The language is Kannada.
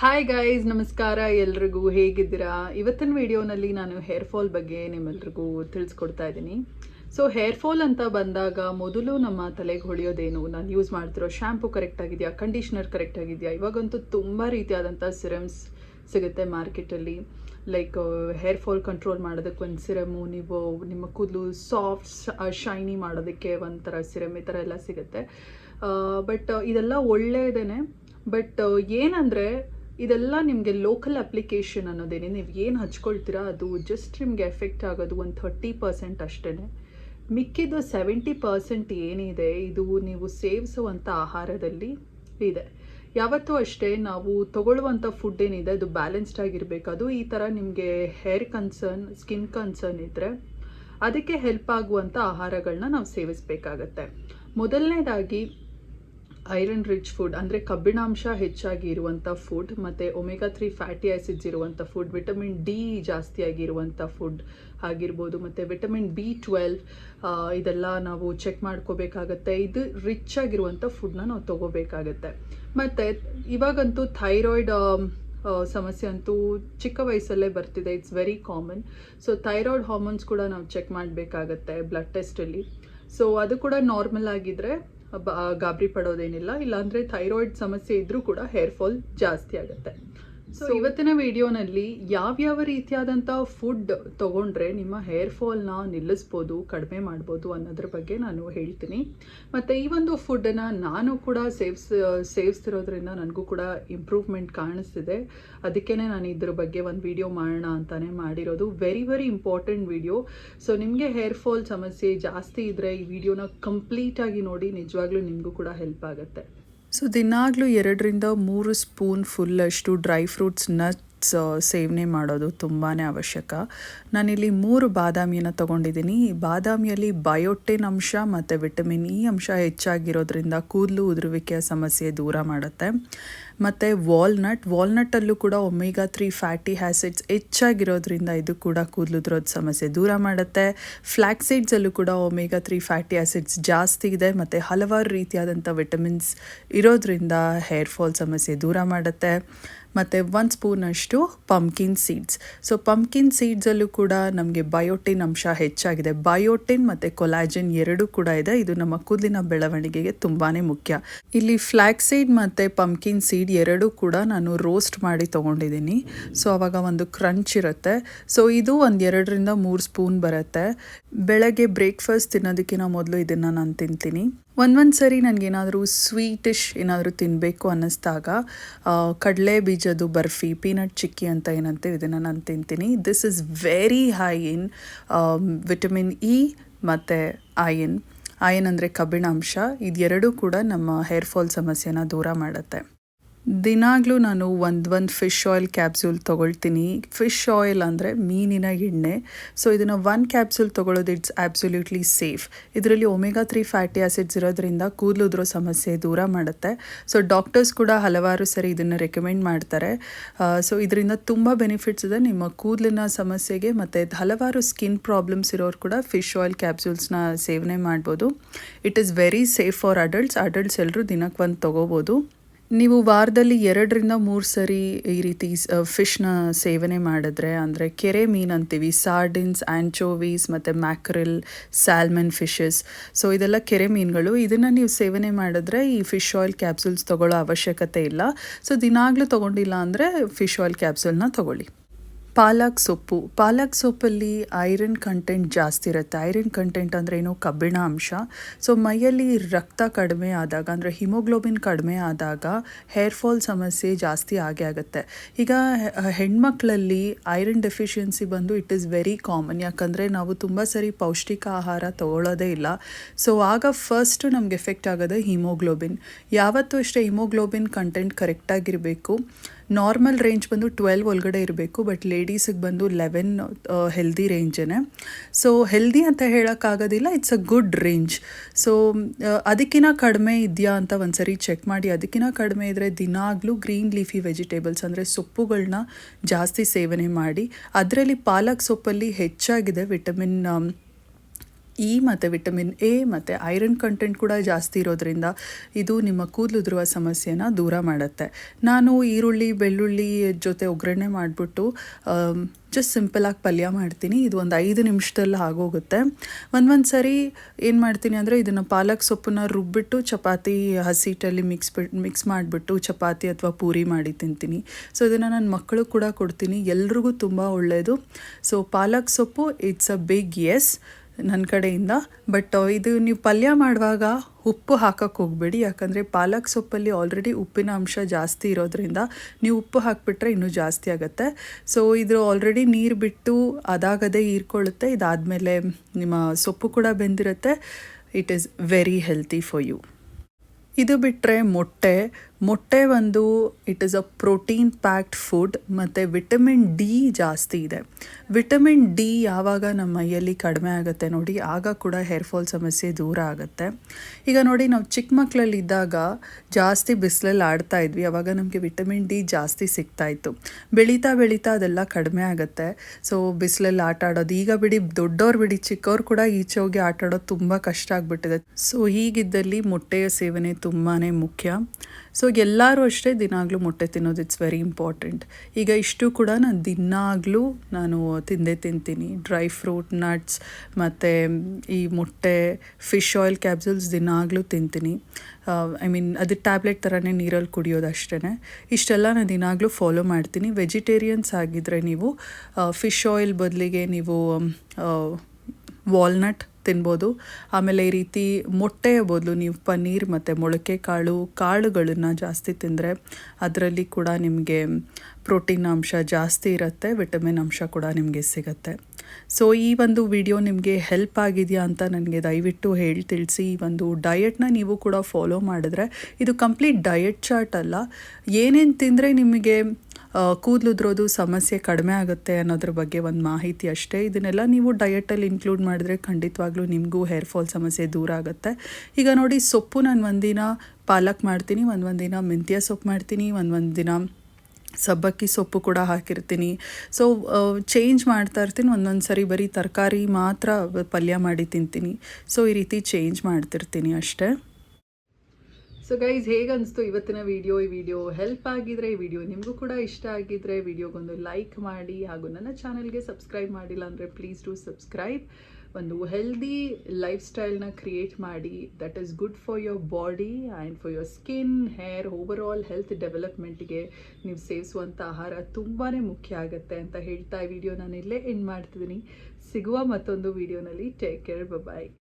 ಹಾಯ್ ಗೈಸ್ ನಮಸ್ಕಾರ, ಎಲ್ರಿಗೂ ಹೇಗಿದ್ದೀರಾ? ಇವತ್ತಿನ ವಿಡಿಯೋನಲ್ಲಿ ನಾನು ಹೇರ್ ಫಾಲ್ ಬಗ್ಗೆ ನಿಮ್ಮೆಲ್ರಿಗೂ ತಿಳಿಸ್ಕೊಡ್ತಾ ಇದ್ದೀನಿ. ಸೊ ಹೇರ್ ಫಾಲ್ ಅಂತ ಬಂದಾಗ ಮೊದಲು ನಮ್ಮ ತಲೆಗೆ ಹೊಳೆಯೋದೇನು? ನಾನು ಯೂಸ್ ಮಾಡ್ತಿರೋ ಶ್ಯಾಂಪು ಕರೆಕ್ಟ್ ಆಗಿದೆಯಾ? ಕಂಡೀಷ್ನರ್ ಕರೆಕ್ಟ್ ಆಗಿದೆಯಾ? ಇವಾಗಂತೂ ತುಂಬ ರೀತಿಯಾದಂಥ ಸಿರಮ್ಸ್ ಸಿಗುತ್ತೆ ಮಾರ್ಕೆಟಲ್ಲಿ. ಲೈಕ್ ಹೇರ್ ಫಾಲ್ ಕಂಟ್ರೋಲ್ ಮಾಡೋದಕ್ಕೆ ಒಂದು ಸಿರಮು ನೀವು ನಿಮ್ಮ ಕೂದಲು ಸಾಫ್ಟ್ ಶೈನಿ ಮಾಡೋದಕ್ಕೆ ಒಂಥರ ಸಿರಮ್ ಈ ಥರ ಎಲ್ಲ ಸಿಗುತ್ತೆ. ಬಟ್ ಇದೆಲ್ಲ ಒಳ್ಳೆಯದೇ ಬಟ್ ಏನಂದರೆ ಇದೆಲ್ಲ ನಿಮಗೆ ಲೋಕಲ್ ಅಪ್ಲಿಕೇಶನ್ ಅನ್ನೋದೇನೆ, ನೀವು ಏನು ಹಚ್ಕೊಳ್ತೀರಾ ಅದು ಜಸ್ಟ್ ನಿಮಗೆ ಎಫೆಕ್ಟ್ ಆಗೋದು ಒಂದು ಥರ್ಟಿ ಪರ್ಸೆಂಟ್ ಅಷ್ಟೇ ಮಿಕ್ಕಿದ್ದು ಸೆವೆಂಟಿ ಪರ್ಸೆಂಟ್ ಏನಿದೆ, ಇದು ನೀವು ಸೇವಿಸುವಂಥ ಆಹಾರದಲ್ಲಿ ಇದೆ. ಯಾವತ್ತೂ ಅಷ್ಟೇ, ನಾವು ತಗೊಳ್ಳುವಂಥ ಫುಡ್ ಏನಿದೆ, ಅದು ಬ್ಯಾಲೆನ್ಸ್ಡ್ ಆಗಿರಬೇಕು. ಅದು ಈ ಥರ ನಿಮಗೆ ಹೇರ್ ಕನ್ಸರ್ನ್ ಸ್ಕಿನ್ ಕನ್ಸರ್ನ್ ಇದ್ದರೆ ಅದಕ್ಕೆ ಹೆಲ್ಪ್ ಆಗುವಂಥ ಆಹಾರಗಳನ್ನ ನಾವು ಸೇವಿಸಬೇಕಾಗತ್ತೆ. ಮೊದಲನೇದಾಗಿ ಐರನ್ ರಿಚ್ ಫುಡ್ ಅಂದರೆ ಕಬ್ಬಿಣಾಂಶ ಹೆಚ್ಚಾಗಿ ಇರುವಂಥ ಫುಡ್ ಮತ್ತು ಒಮೆಗಾ ತ್ರೀ ಫ್ಯಾಟಿ ಆ್ಯಸಿಡ್ಸ್ ಇರುವಂಥ ಫುಡ್ ವಿಟಮಿನ್ ಡಿ ಜಾಸ್ತಿಯಾಗಿ ಇರುವಂಥ ಫುಡ್ ಆಗಿರ್ಬೋದು, ಮತ್ತು ವಿಟಮಿನ್ ಬಿ ಟ್ವೆಲ್ವ್ ಇದೆಲ್ಲ ನಾವು ಚೆಕ್ ಮಾಡ್ಕೋಬೇಕಾಗತ್ತೆ. ಇದು ರಿಚ್ ಆಗಿರುವಂಥ ಫುಡ್ನ ನಾವು ತೊಗೋಬೇಕಾಗತ್ತೆ. ಮತ್ತು ಇವಾಗಂತೂ ಥೈರಾಯ್ಡ್ ಸಮಸ್ಯೆ ಅಂತೂ ಚಿಕ್ಕ ವಯಸ್ಸಲ್ಲೇ ಬರ್ತಿದೆ. It's very common so thyroid hormones ಕೂಡ ನಾವು ಚೆಕ್ ಮಾಡಬೇಕಾಗತ್ತೆ ಬ್ಲಡ್ ಟೆಸ್ಟಲ್ಲಿ ಸೊ ಅದು ಕೂಡ ನಾರ್ಮಲ್ ಆಗಿದ್ದರೆ ಬ ಗಾಬರಿ ಪಡೋದೇನಿಲ್ಲ. ಇಲ್ಲಾಂದರೆ ಥೈರಾಯ್ಡ್ ಸಮಸ್ಯೆ ಇದ್ದರೂ ಕೂಡ ಹೇರ್ ಫಾಲ್ ಜಾಸ್ತಿ ಆಗುತ್ತೆ. ಸೊ ಇವತ್ತಿನ ವಿಡಿಯೋನಲ್ಲಿ ಯಾವ್ಯಾವ ರೀತಿಯಾದಂಥ ಫುಡ್ ತೊಗೊಂಡ್ರೆ ನಿಮ್ಮ ಹೇರ್ ಫಾಲ್ನ ನಿಲ್ಲಿಸ್ಬೋದು ಕಡಿಮೆ ಮಾಡ್ಬೋದು ಅನ್ನೋದ್ರ ಬಗ್ಗೆ ನಾನು ಹೇಳ್ತೀನಿ. ಮತ್ತು ಈ ಒಂದು ಫುಡ್ಡನ್ನು ನಾನು ಕೂಡ ಸೇವ್ಸ್ ಸೇವಿಸ್ತಿರೋದ್ರಿಂದ ನನಗೂ ಕೂಡ ಇಂಪ್ರೂವ್ಮೆಂಟ್ ಕಾಣಿಸ್ತಿದೆ. ಅದಕ್ಕೇ ನಾನು ಇದ್ರ ಬಗ್ಗೆ ಒಂದು ವಿಡಿಯೋ ಮಾಡೋಣ ಅಂತಲೇ ಮಾಡಿರೋದು. Very very important video so ನಿಮಗೆ ಹೇರ್ ಫಾಲ್ ಸಮಸ್ಯೆ ಜಾಸ್ತಿ ಇದ್ದರೆ ಈ ವಿಡಿಯೋನ ಕಂಪ್ಲೀಟಾಗಿ ನೋಡಿ ನಿಜವಾಗ್ಲೂ ನಿಮಗೂ ಕೂಡ ಹೆಲ್ಪ್ ಆಗುತ್ತೆ. ಸೊ ದಿನಾಗಲೂ ಎರಡರಿಂದ ಮೂರು ಸ್ಪೂನ್ ಫುಲ್ಲಷ್ಟು ಡ್ರೈ ಫ್ರೂಟ್ಸ್ ನಟ್ಸ್ ಸೇವನೆ ಮಾಡೋದು ತುಂಬಾ ಅವಶ್ಯಕ. ನಾನಿಲ್ಲಿ ಮೂರು ಬಾದಾಮಿಯನ್ನು ತೊಗೊಂಡಿದ್ದೀನಿ. ಬಾದಾಮಿಯಲ್ಲಿ ಬಯೋಟಿನ್ ಅಂಶ ಮತ್ತು ವಿಟಮಿನ್ ಇ ಅಂಶ ಹೆಚ್ಚಾಗಿರೋದ್ರಿಂದ ಕೂದಲು ಉದುರುವಿಕೆಯ ಸಮಸ್ಯೆ ದೂರ ಮಾಡುತ್ತೆ. ಮತ್ತು ವಾಲ್ನಟ್, ವಾಲ್ನಟ್ಟಲ್ಲೂ ಕೂಡ ಒಮೇಗಾ ತ್ರೀ ಫ್ಯಾಟಿ ಆ್ಯಸಿಡ್ಸ್ ಹೆಚ್ಚಾಗಿರೋದ್ರಿಂದ ಇದು ಕೂಡ ಕೂದಲುದ್ರೋದ ಸಮಸ್ಯೆ ದೂರ ಮಾಡುತ್ತೆ. ಫ್ಲ್ಯಾಕ್ ಸೀಡ್ಸಲ್ಲೂ ಕೂಡ ಒಮೇಗಾ ತ್ರೀ ಫ್ಯಾಟಿ ಆ್ಯಸಿಡ್ಸ್ ಜಾಸ್ತಿ ಇದೆ. ಮತ್ತು ಹಲವಾರು ರೀತಿಯಾದಂಥ ವಿಟಮಿನ್ಸ್ ಇರೋದ್ರಿಂದ ಹೇರ್ ಫಾಲ್ ಸಮಸ್ಯೆ ದೂರ ಮಾಡುತ್ತೆ. ಮತ್ತು ಒಂದು ಸ್ಪೂನಷ್ಟು ಪಂಪ್ಕಿನ್ ಸೀಡ್ಸ್ ಸೊ ಪಂಪ್ಕಿನ್ ಸೀಡ್ಸಲ್ಲೂ ಕೂಡ ನಮಗೆ ಬಯೋಟಿನ್ ಅಂಶ ಹೆಚ್ಚಾಗಿದೆ. ಬಯೋಟಿನ್ ಮತ್ತು ಕೊಲಾಜಿನ್ ಎರಡೂ ಕೂಡ ಇದೆ. ಇದು ನಮ್ಮ ಕೂದಲಿನ ಬೆಳವಣಿಗೆಗೆ ತುಂಬಾ ಮುಖ್ಯ. ಇಲ್ಲಿ ಫ್ಲ್ಯಾಕ್ ಸೀಡ್ ಮತ್ತು ಪಂಪ್ಕಿನ್ ಸೀಡ್ ಎರಡೂ ಕೂಡ ನಾನು ರೋಸ್ಟ್ ಮಾಡಿ ತೊಗೊಂಡಿದ್ದೀನಿ. ಸೊ ಆವಾಗ ಒಂದು ಕ್ರಂಚ್ ಇರುತ್ತೆ. ಸೊ ಇದು ಒಂದು ಎರಡರಿಂದ ಮೂರು ಸ್ಪೂನ್ ಬರುತ್ತೆ. ಬೆಳಗ್ಗೆ ಬ್ರೇಕ್ಫಾಸ್ಟ್ ತಿನ್ನೋದಕ್ಕಿಂತ ಮೊದಲು ಇದನ್ನು ನಾನು ತಿಂತೀನಿ. ಒಂದೊಂದು ಸರಿ ನನಗೇನಾದರೂ ಸ್ವೀಟಿಶ್ ಏನಾದರೂ ತಿನ್ನಬೇಕು ಅನ್ನಿಸ್ದಾಗ ಕಡಲೆ ಬೀಜದ್ದು ಬರ್ಫಿ, ಪೀನಟ್ ಚಿಕ್ಕಿ ಅಂತ ಏನಂತೀವಿ ಇದನ್ನು ನಾನು ತಿಂತೀನಿ. This is very high in vitamin E ಮತ್ತು ಆಯನ್ ಆಯನ್ ಅಂದರೆ ಕಬ್ಬಿಣಾಂಶ. ಇದೆರಡೂ ಕೂಡ ನಮ್ಮ ಹೇರ್ ಫಾಲ್ ಸಮಸ್ಯೆನ ದೂರ ಮಾಡುತ್ತೆ. ದಿನಾಗಲೂ ನಾನು ಒಂದು ಒಂದು ಫಿಶ್ ಆಯಿಲ್ ಕ್ಯಾಪ್ಸೂಲ್ ತೊಗೊಳ್ತೀನಿ. ಫಿಶ್ ಆಯಿಲ್ ಅಂದರೆ ಮೀನಿನ ಎಣ್ಣೆ. ಸೊ ಇದನ್ನು ಒನ್ ಕ್ಯಾಪ್ಸೂಲ್ ತೊಗೊಳ್ಳೋದು ಇಟ್ಸ್ ಆ್ಯಬ್ಸೊಲ್ಯೂಟ್ಲಿ ಸೇಫ್ ಇದರಲ್ಲಿ ಒಮೆಗಾ ತ್ರೀ ಫ್ಯಾಟಿ ಆ್ಯಸಿಡ್ಸ್ ಇರೋದ್ರಿಂದ ಕೂದಲುದ್ರೋ ಸಮಸ್ಯೆ ದೂರ ಮಾಡುತ್ತೆ. ಸೊ ಡಾಕ್ಟರ್ಸ್ ಕೂಡ ಹಲವಾರು ಸರಿ ಇದನ್ನು ರೆಕಮೆಂಡ್ ಮಾಡ್ತಾರೆ. ಸೊ ಇದರಿಂದ ತುಂಬ ಬೆನಿಫಿಟ್ಸ್ ಇದೆ. ನಿಮ್ಮ ಕೂದಲಿನ ಸಮಸ್ಯೆಗೆ ಮತ್ತು ಹಲವಾರು ಸ್ಕಿನ್ ಪ್ರಾಬ್ಲಮ್ಸ್ ಇರೋರು ಕೂಡ ಫಿಶ್ ಆಯಿಲ್ ಕ್ಯಾಪ್ಸೂಲ್ಸ್ನ ಸೇವನೆ ಮಾಡ್ಬೋದು. It is very safe for adults adults ಎಲ್ಲರೂ ದಿನಕ್ಕೆ ಒಂದು ತೊಗೋಬೋದು. ನೀವು ವಾರದಲ್ಲಿ ಎರಡರಿಂದ ಮೂರು ಸರಿ ಈ ರೀತಿ ಫಿಶ್ನ ಸೇವನೆ ಮಾಡಿದ್ರೆ, ಅಂದರೆ ಕೆರೆ ಮೀನು ಅಂತೀವಿ, ಸಾರ್ಡಿನ್ಸ್ ಆ್ಯಂಚೋವೀಸ್ ಮತ್ತು ಮ್ಯಾಕ್ರಿಲ್, ಸ್ಯಾಲ್ಮನ್ ಫಿಶಸ್, ಸೊ ಇದೆಲ್ಲ ಕೆರೆ ಮೀನುಗಳು. ಇದನ್ನು ನೀವು ಸೇವನೆ ಮಾಡಿದ್ರೆ ಈ ಫಿಶ್ ಆಯಿಲ್ ಕ್ಯಾಪ್ಸೂಲ್ಸ್ ತೊಗೊಳ್ಳೋ ಅವಶ್ಯಕತೆ ಇಲ್ಲ. ಸೊ ದಿನಾಗಲೂ ತೊಗೊಂಡಿಲ್ಲ ಅಂದರೆ ಫಿಶ್ ಆಯಿಲ್ ಕ್ಯಾಪ್ಸೂಲ್ನ ತೊಗೊಳ್ಳಿ. ಪಾಲಕ್ ಸೊಪ್ಪು. ಪಾಲಕ್ ಸೊಪ್ಪಲ್ಲಿ ಐರನ್ ಕಂಟೆಂಟ್ ಜಾಸ್ತಿ ಇರುತ್ತೆ. ಐರನ್ ಕಂಟೆಂಟ್ ಅಂದರೆ ಏನು ಕಬ್ಬಿಣ ಅಂಶ. ಸೊ ಮೈಯಲ್ಲಿ ರಕ್ತ ಕಡಿಮೆ ಆದಾಗ, ಅಂದರೆ ಹಿಮೋಗ್ಲೋಬಿನ್ ಕಡಿಮೆ ಆದಾಗ ಹೇರ್ ಫಾಲ್ ಸಮಸ್ಯೆ ಜಾಸ್ತಿ ಆಗೇ ಆಗುತ್ತೆ. ಈಗ ಹೆಣ್ಮಕ್ಳಲ್ಲಿ ಐರನ್ ಡೆಫಿಷಿಯನ್ಸಿ ಬಂದು ಇಟ್ ಈಸ್ ವೆರಿ ಕಾಮನ್ ಯಾಕಂದರೆ ನಾವು ತುಂಬ ಸರಿ ಪೌಷ್ಟಿಕ ಆಹಾರ ತಗೊಳ್ಳೋದೇ ಇಲ್ಲ. ಸೊ ಆಗ ಫಸ್ಟು ನಮ್ಗೆ ಎಫೆಕ್ಟ್ ಆಗೋದೇ ಹಿಮೋಗ್ಲೋಬಿನ್ ಯಾವತ್ತೂ ಅಷ್ಟೇ ಹಿಮೋಗ್ಲೋಬಿನ್ ಕಂಟೆಂಟ್ ಕರೆಕ್ಟಾಗಿರಬೇಕು ನಾರ್ಮಲ್ ರೇಂಜ್ ಬಂದು ಟ್ವೆಲ್ವ್ ಒಳಗಡೆ ಇರಬೇಕು ಬಟ್ ಲೇಡೀಸಿಗೆ ಬಂದು ಲೆವೆನ್ ಹೆಲ್ದಿ ರೇಂಜೇ ಸೊ ಹೆಲ್ದಿ ಅಂತ ಹೇಳೋಕ್ಕಾಗೋದಿಲ್ಲ it's a good range so ಅದಕ್ಕಿಂತ ಕಡಿಮೆ ಇದೆಯಾ ಅಂತ ಒಂದ್ಸರಿ ಚೆಕ್ ಮಾಡಿ. ಅದಕ್ಕಿಂತ ಕಡಿಮೆ ಇದ್ದರೆ ದಿನಾಗಲೂ ಗ್ರೀನ್ ಲೀಫಿ ವೆಜಿಟೇಬಲ್ಸ್ ಅಂದರೆ ಸೊಪ್ಪುಗಳನ್ನ ಜಾಸ್ತಿ ಸೇವನೆ ಮಾಡಿ. ಅದರಲ್ಲಿ ಪಾಲಕ್ ಸೊಪ್ಪಲ್ಲಿ ಹೆಚ್ಚಾಗಿದೆ ವಿಟಮಿನ್ ಇ ಮತ್ತು ವಿಟಮಿನ್ ಎ ಮತ್ತು ಐರನ್ ಕಂಟೆಂಟ್ ಕೂಡ ಜಾಸ್ತಿ ಇರೋದ್ರಿಂದ ಇದು ನಿಮ್ಮ ಕೂದಲು ಉದುರುವ ಸಮಸ್ಯೆನ ದೂರ ಮಾಡುತ್ತೆ. ನಾನು ಈರುಳ್ಳಿ, ಬೆಳ್ಳುಳ್ಳಿ ಜೊತೆ ಒಗ್ಗರಣೆ ಮಾಡಿಬಿಟ್ಟು ಜಸ್ಟ್ ಸಿಂಪಲಾಗಿ ಪಲ್ಯ ಮಾಡ್ತೀನಿ. ಇದು ಒಂದು ಐದು ನಿಮಿಷದಲ್ಲಿ ಆಗೋಗುತ್ತೆ. ಒಂದು ಒಂದು ಸರಿ ಏನು ಮಾಡ್ತೀನಿ ಅಂದರೆ ಇದನ್ನು ಪಾಲಕ್ ಸೊಪ್ಪನ್ನ ರುಬ್ಬಿಟ್ಟು ಚಪಾತಿ ಹಸಿಟ್ಟಲ್ಲಿ ಮಿಕ್ಸ್ ಬಿಟ್ಟು ಮಿಕ್ಸ್ ಮಾಡಿಬಿಟ್ಟು ಚಪಾತಿ ಅಥವಾ ಪೂರಿ ಮಾಡಿ ತಿಂತೀನಿ. ಸೊ ಇದನ್ನು ನನ್ನ ಮಕ್ಕಳು ಕೂಡ ಕೊಡ್ತೀನಿ. ಎಲ್ರಿಗೂ ತುಂಬ ಒಳ್ಳೆಯದು ಸೊ ಪಾಲಕ್ ಸೊಪ್ಪು ಇಟ್ಸ್ ಅ ಬಿಗ್ ಎಸ್ ನನ್ನ ಕಡೆಯಿಂದ. ಬಟ್ ಇದು ನೀವು ಪಲ್ಯ ಮಾಡುವಾಗ ಉಪ್ಪು ಹಾಕಕ್ಕೆ ಹೋಗಬೇಡಿ. ಯಾಕಂದರೆ ಪಾಲಕ್ ಸೊಪ್ಪಲ್ಲಿ ಆಲ್ರೆಡಿ ಉಪ್ಪಿನ ಅಂಶ ಜಾಸ್ತಿ ಇರೋದ್ರಿಂದ ನೀವು ಉಪ್ಪು ಹಾಕಿಬಿಟ್ರೆ ಇನ್ನೂ ಜಾಸ್ತಿ ಆಗುತ್ತೆ. ಸೊ ಇದು ಆಲ್ರೆಡಿ ನೀರು ಬಿಟ್ಟು ಅದಾಗದೇ ಹೀರ್ಕೊಳ್ಳುತ್ತೆ. ಇದಾದಮೇಲೆ ನಿಮ್ಮ ಸೊಪ್ಪು ಕೂಡ ಬೆಂದಿರುತ್ತೆ. It is very healthy for you ಇದು ಬಿಟ್ಟರೆ ಮೊಟ್ಟೆ ಮೊಟ್ಟೆ ಒಂದು it is a protein packed food ಮತ್ತು ವಿಟಮಿನ್ ಡಿ ಜಾಸ್ತಿ ಇದೆ. ವಿಟಮಿನ್ ಡಿ ಯಾವಾಗ ನಮ್ಮ ಮೈಯಲ್ಲಿ ಕಡಿಮೆ ಆಗುತ್ತೆ ನೋಡಿ, ಆಗ ಕೂಡ ಹೇರ್ ಫಾಲ್ ಸಮಸ್ಯೆ ದೂರ ಆಗುತ್ತೆ. ಈಗ ನೋಡಿ, ನಾವು ಚಿಕ್ಕ ಮಕ್ಕಳಲ್ಲಿದ್ದಾಗ ಜಾಸ್ತಿ ಬಿಸಿಲಲ್ಲಿ ಆಡ್ತಾ ಇದ್ವಿ ಆವಾಗ ನಮಗೆ ವಿಟಮಿನ್ ಡಿ ಜಾಸ್ತಿ ಸಿಗ್ತಾ ಇತ್ತು. ಬೆಳೀತಾ ಬೆಳೀತಾ ಅದೆಲ್ಲ ಕಡಿಮೆ ಆಗುತ್ತೆ. ಸೊ ಬಿಸಿಲಲ್ಲಿ ಆಟ ಆಡೋದು, ಈಗ ಬಿಡಿ ದೊಡ್ಡವ್ರು ಬಿಡಿ ಚಿಕ್ಕವ್ರು ಕೂಡ ಈಚೆ ಹೋಗಿ ಆಟ ಆಡೋದು ತುಂಬ ಕಷ್ಟ ಆಗಿಬಿಟ್ಟಿದೆ. ಸೊ ಹೀಗಿದ್ದಲ್ಲಿ ಮೊಟ್ಟೆಯ ಸೇವನೆ ತುಂಬಾ ಮುಖ್ಯ. ಸೊ ಎಲ್ಲರೂ ಅಷ್ಟೇ ದಿನಾಗಲೂ ಮೊಟ್ಟೆ ತಿನ್ನೋದು ಇಟ್ಸ್ ವೆರಿ ಇಂಪಾರ್ಟೆಂಟ್ ಈಗ ಇಷ್ಟು ಕೂಡ ನಾನು ದಿನಾಗಲೂ ನಾನು ತಿಂದೇ ತಿಂತೀನಿ. ಡ್ರೈ ಫ್ರೂಟ್ ನಟ್ಸ್ ಮತ್ತು ಈ ಮೊಟ್ಟೆ ಫಿಶ್ ಆಯಿಲ್ ಕ್ಯಾಪ್ಸುಲ್ಸ್ ದಿನಾಗಲೂ ತಿಂತೀನಿ. ಐ ಮೀನ್ ಅದು ಟ್ಯಾಬ್ಲೆಟ್ ಥರನೇ ನೀರಲ್ಲಿ ಕುಡಿಯೋದು ಅಷ್ಟೇ ಇಷ್ಟೆಲ್ಲ ನಾನು ದಿನಾಗಲೂ ಫಾಲೋ ಮಾಡ್ತೀನಿ. ವೆಜಿಟೇರಿಯನ್ಸ್ ಆಗಿದ್ದರೆ ನೀವು ಫಿಶ್ ಆಯಿಲ್ ಬದಲಿಗೆ ನೀವು ವಾಲ್ನಟ್ ತಿನ್ಬೋದು. ಆಮೇಲೆ ಈ ರೀತಿ ಮೊಟ್ಟೆಯ ಬದಲು ನೀವು ಪನ್ನೀರ್ ಮತ್ತು ಮೊಳಕೆ ಕಾಳು, ಕಾಳುಗಳನ್ನು ಜಾಸ್ತಿ ತಿಂದರೆ ಅದರಲ್ಲಿ ಕೂಡ ನಿಮಗೆ ಪ್ರೋಟೀನ್ ಅಂಶ ಜಾಸ್ತಿ ಇರುತ್ತೆ, ವಿಟಮಿನ್ ಅಂಶ ಕೂಡ ನಿಮಗೆ ಸಿಗುತ್ತೆ. ಸೊ ಈ ಒಂದು ವಿಡಿಯೋ ನಿಮಗೆ ಹೆಲ್ಪ್ ಆಗಿದೆಯಾ ಅಂತ ನನಗೆ ದಯವಿಟ್ಟು ಹೇಳಿ, ತಿಳಿಸಿ. ಈ ಒಂದು ಡಯೆಟ್ನ ನೀವು ಕೂಡ ಫಾಲೋ ಮಾಡಿದ್ರೆ ಇದು ಕಂಪ್ಲೀಟ್ ಡಯಟ್ ಚಾರ್ಟ್ ಅಲ್ಲ. ಏನೇನು ತಿಂದರೆ ನಿಮಗೆ ಕೂದಲುದ್ರೋದು ಸಮಸ್ಯೆ ಕಡಿಮೆ ಆಗುತ್ತೆ ಅನ್ನೋದ್ರ ಬಗ್ಗೆ ಒಂದು ಮಾಹಿತಿ ಅಷ್ಟೇ. ಇದನ್ನೆಲ್ಲ ನೀವು ಡಯಟಲ್ಲಿ ಇನ್ಕ್ಲೂಡ್ ಮಾಡಿದ್ರೆ ಖಂಡಿತವಾಗ್ಲೂ ನಿಮಗೂ ಹೇರ್ ಫಾಲ್ ಸಮಸ್ಯೆ ದೂರ ಆಗುತ್ತೆ. ಈಗ ನೋಡಿ, ಸೊಪ್ಪು ನಾನು ಒಂದಿನ ಪಾಲಕ್ ಮಾಡ್ತೀನಿ ಒಂದು ಒಂದಿನ ಮೆಂತ್ಯ ಸೊಪ್ಪು ಮಾಡ್ತೀನಿ ಒಂದು ಒಂದು ದಿನ ಸಬ್ಬಕ್ಕಿ ಸೊಪ್ಪು ಕೂಡ ಹಾಕಿರ್ತೀನಿ. ಸೊ ಚೇಂಜ್ ಮಾಡ್ತಾ ಇರ್ತೀನಿ, ಒಂದೊಂದು ಸರಿ ಬರೀ ತರಕಾರಿ ಮಾತ್ರ ಪಲ್ಯ ಮಾಡಿ ತಿಂತೀನಿ. ಸೊ ಈ ರೀತಿ ಚೇಂಜ್ ಮಾಡ್ತಿರ್ತೀನಿ ಅಷ್ಟೇ. ಸೊ ಗೈಸ್ ಹೇಗನ್ನಿಸ್ತು ಇವತ್ತಿನ ವಿಡಿಯೋ ಈ ವಿಡಿಯೋ ಹೆಲ್ಪ್ ಆಗಿದ್ರೆ, ಈ ವಿಡಿಯೋ ನಿಮಗೂ ಕೂಡ ಇಷ್ಟ ಆಗಿದ್ರೆ ವಿಡಿಯೋಗೊಂದು ಲೈಕ್ ಮಾಡಿ ಹಾಗೂ ನನ್ನ ಚಾನಲ್ಗೆ ಸಬ್ಸ್ಕ್ರೈಬ್ ಮಾಡಿಲ್ಲ ಅಂದರೆ ಪ್ಲೀಸ್ ಡೂ ಸಬ್ಸ್ಕ್ರೈಬ್ ಒಂದು ಹೆಲ್ದಿ ಲೈಫ್ ಸ್ಟೈಲ್ನ ಕ್ರಿಯೇಟ್ ಮಾಡಿ that is good for your body and for your skin hair overall health ಡೆವಲಪ್ಮೆಂಟ್ಗೆ ನೀವು ಸೇವಿಸುವಂಥ ಆಹಾರ ತುಂಬಾ ಮುಖ್ಯ ಆಗುತ್ತೆ ಅಂತ ಹೇಳ್ತಾ ಈ ವಿಡಿಯೋ ನಾನು ಇಲ್ಲೇ ಎಂಡ್ ಮಾಡ್ತಿದ್ದೀನಿ. ಸಿಗುವ ಮತ್ತೊಂದು ವಿಡಿಯೋನಲ್ಲಿ ಟೇಕ್ ಕೇರ್ ಬಾಯ್